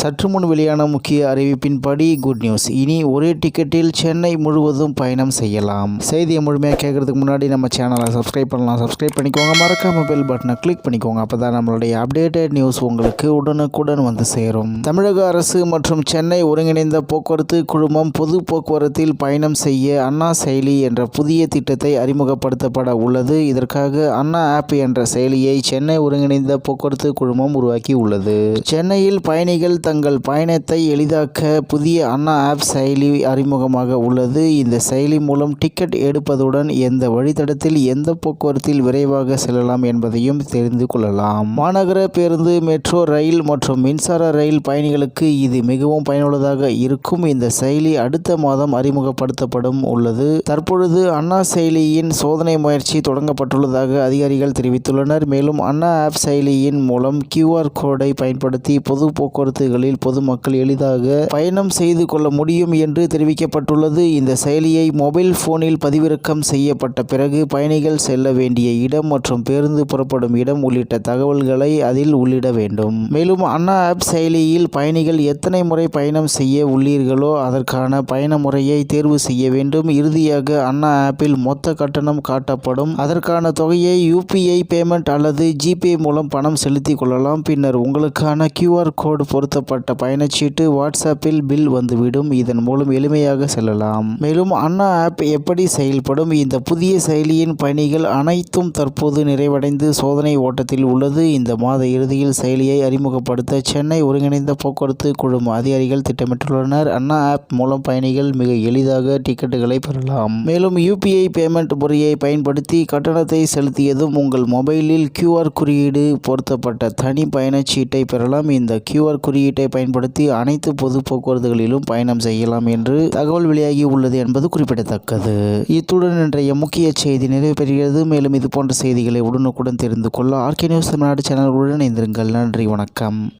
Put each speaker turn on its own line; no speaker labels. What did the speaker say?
சற்று முன் வெளியான முக்கிய அறிவிப்பின்படி குட் நியூஸ் இனி ஒரே டிக்கெட்டில் சென்னை முழுவதும் பயணம் செய்யலாம். செய்தியை முழுமையாக கேட்கறதுக்கு முன்னாடி நம்ம சேனலை சப்ஸ்கிரைப் பண்ணலாம். சப்ஸ்கிரைப் பண்ணிக்கோங்க. மறக்காம பெல் பட்டனை கிளிக் பண்ணிக்கோங்க. அப்போ தான் நம்மளுடைய அப்டேட்டட் நியூஸ் உங்களுக்கு உடனுக்குடன் வந்து சேரும். தமிழக அரசு மற்றும் சென்னை ஒருங்கிணைந்த போக்குவரத்து குழுமம் பொது போக்குவரத்தில் பயணம் செய்ய அண்ணா செயலி என்ற புதிய திட்டத்தை அறிமுகப்படுத்தப்பட உள்ளது. இதற்காக அண்ணா ஆப் என்ற செயலியை சென்னை ஒருங்கிணைந்த போக்குவரத்து குழுமம் உருவாக்கி உள்ளது சென்னையில் பயணிகள் தங்கள் பயணத்தை எளிதாக்க புதிய அண்ணா ஆப் செயலி அறிமுகமாக உள்ளது. இந்த செயலி மூலம் டிக்கெட் எடுப்பதுடன் எந்த வழித்தடத்தில் எந்த போக்குவரத்தில் விரைவாக செல்லலாம் என்பதையும் தெரிந்து கொள்ளலாம். மாநகர பேருந்து மெட்ரோ ரயில் மற்றும் மின்சார ரயில் பயணிகளுக்கு இது மிகவும் பயனுள்ளதாக இருக்கும். இந்த செயலி அடுத்த மாதம் அறிமுகப்படுத்தப்படும் உள்ளது. தற்பொழுது அண்ணா செயலியின் சோதனை முயற்சி தொடங்கப்பட்டுள்ளதாக அதிகாரிகள் தெரிவித்துள்ளனர். மேலும் அண்ணா ஆப் செயலியின் மூலம் கியூஆர் கோடை பயன்படுத்தி பொது போக்குவரத்துகளில் பொதுமக்கள் எளிதாக பயணம் செய்து கொள்ள முடியும் என்று தெரிவிக்கப்பட்டுள்ளது. இந்த செயலியை மொபைல் போனில் பதிவிறக்கம் செய்யப்பட்ட பிறகு பயணிகள் செல்ல வேண்டிய இடம் மற்றும் பேருந்து புறப்படும் இடம் உள்ளிட்ட தகவல்களை அதில் உள்ளிட வேண்டும். மேலும் அண்ணா ஆப் செயலியில் பயணிகள் எத்தனை முறை பயணம் செய்ய உள்ளீர்களோ அதற்கான பயண முறையை தேர்வு செய்ய வேண்டும். இறுதியாக அண்ணா ஆப்பில் மொத்த கட்டணம் காட்டப்படும். அதற்கான தொகையை யூபிஐ பேமெண்ட் அல்லது ஜிபே மூலம் பணம் செலுத்திக் கொள்ளலாம். பின்னர் உங்களுக்கான கியூஆர் கோடு பொருத்தப்பட்ட பயணச்சீட்டு வாட்ஸ்அப்பில் பில் வந்துவிடும். இதன் மூலம் எளிமையாக செல்லலாம். மேலும் அண்ணா ஆப் எப்படி செயல்படும்? இந்த புதிய செயலியின் பணிகள் அனைத்தும் தற்போது நிறைவடைந்து சோதனை ஓட்டத்தில் உள்ளது. இந்த மாத இறுதியில் செயலியை அறிமுகப்படுத்த சென்னை ஒருங்கிணைந்த போக்குவரத்து குழும அதிகாரிகள் திட்டமிட்டுள்ளனர். அண்ணா ஆப் மூலம் பயணிகள் மிக எளிதாக டிக்கெட்டுகளை பெறலாம். மேலும் யூபிஐ பேமெண்ட் முறையை பயன்படுத்தி கட்டணத்தை செலுத்தியதும் உங்கள் மொபைலில் கியூஆர் குறியீடு பொருத்தப்பட்ட தனி பயணச்சீட்டை பெறலாம். இந்த கியூஆர் குறியீட்டை பயன்படுத்தி அனைத்து பொது போக்குவரத்துகளிலும் பயணம் செய்யலாம் என்று தகவல் வெளியாகி உள்ளது என்பது குறிப்பிடத்தக்கது. இத்துடன் இன்றைய முக்கிய செய்தி நிறைவு பெறுகிறது மேலும் இது போன்ற செய்திகளை உடனுக்குடன் தெரிந்து கொள்ள ஆர்கே நியூஸ் தமிழ்நாடு சேனலுடன் இணைந்திருங்கள். நன்றி வணக்கம்.